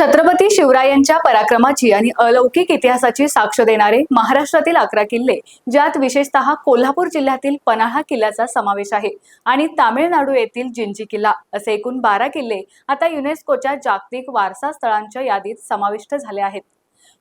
छत्रपती शिवरायांच्या पराक्रमाची आणि अलौकिक इतिहासाची साक्ष देणारे महाराष्ट्रातील अकरा किल्ले ज्यात विशेषतः कोल्हापूर जिल्ह्यातील पन्हाळा किल्ल्याचा समावेश आहे आणि तामिळनाडू येथील जिंजी किल्ला असे एकूण बारा किल्ले आता युनेस्कोच्या जागतिक वारसा स्थळांच्या यादीत समाविष्ट झाले आहेत.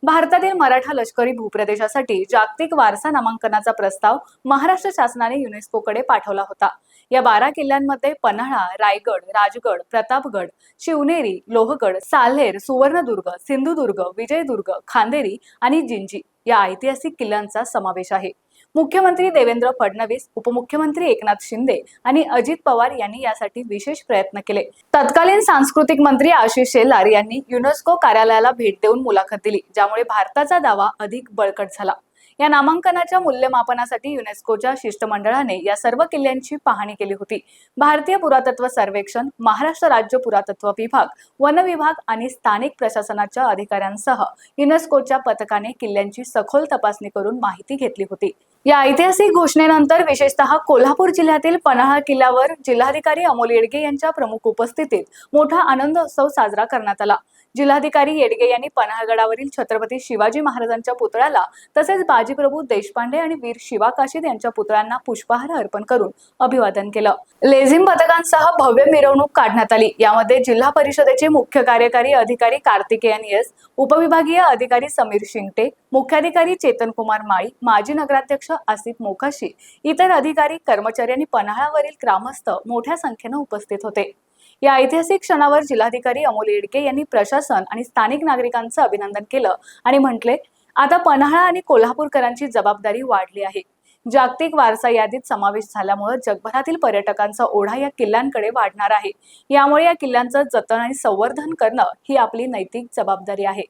भारतातील मराठा लष्करी भूप्रदेशासाठी जागतिक वारसा नामांकनाचा प्रस्ताव महाराष्ट्र शासनाने युनेस्कोकडे पाठवला होता. या बारा किल्ल्यांमध्ये पन्हाळा रायगड राजगड प्रतापगड शिवनेरी लोहगड साल्हेर सुवर्णदुर्ग सिंधुदुर्ग विजयदुर्ग खांदेरी आणि जिंजी या ऐतिहासिक किल्ल्यांचा समावेश आहे. मुख्यमंत्री देवेंद्र फडणवीस उपमुख्यमंत्री एकनाथ शिंदे आणि अजित पवार यांनी यासाठी विशेष प्रयत्न केले. तत्कालीन सांस्कृतिक मंत्री आशिष शेलार यांनी युनेस्को कार्यालयाला भेट देऊन मुलाखत दिली ज्यामुळे भारताचा दावा अधिक बळकट झाला. या नामांकनाच्या मूल्यमापनासाठी युनेस्कोच्या शिष्टमंडळाने या सर्व किल्ल्यांची पाहणी केली होती. भारतीय पुरातत्व सर्वेक्षण महाराष्ट्र राज्य पुरातत्व विभाग वन विभाग आणि स्थानिक प्रशासनाच्या अधिकाऱ्यांसह युनेस्कोच्या पथकाने किल्ल्यांची सखोल तपासणी करून माहिती घेतली होती. या ऐतिहासिक घोषणेनंतर विशेषतः कोल्हापूर जिल्ह्यातील पन्हाळा किल्ल्यावर जिल्हाधिकारी अमोल येडगे यांच्या प्रमुख उपस्थितीत मोठा आनंद उत्सव साजरा करण्यात आला. जिल्हाधिकारी येडगे यांनी पन्हाळगडावरील छत्रपती शिवाजी महाराजांच्या पुतळ्याला तसेच बाजीप्रभू देशपांडे आणि वीर शिवा काशीद यांच्या पुतळ्यांना पुष्पहार अर्पण करून अभिवादन केलं. लेझिम पथकांसह भव्य मिरवणूक काढण्यात आली. यामध्ये जिल्हा परिषदेचे मुख्य कार्यकारी अधिकारी कार्तिकेयन एस उपविभागीय अधिकारी समीर शिंगटे मुख्याधिकारी चेतन कुमार माळी माजी नगराध्यक्ष आसिफ मोकाशी इतर अधिकारी कर्मचारी आणि पन्हाळावरील ग्रामस्थ मोठ्या संख्येनं उपस्थित होते. या ऐतिहासिक क्षणावर जिल्हाधिकारी अमोल येडके यांनी प्रशासन आणि स्थानिक नागरिकांचं अभिनंदन केलं आणि म्हटले आता पन्हाळा आणि कोल्हापूरकरांची जबाबदारी वाढली आहे. जागतिक वारसा यादीत समावेश झाल्यामुळे जगभरातील पर्यटकांचा ओढा या किल्ल्यांकडे वाढणार आहे. यामुळे या किल्ल्यांचं जतन आणि संवर्धन करणं ही आपली नैतिक जबाबदारी आहे.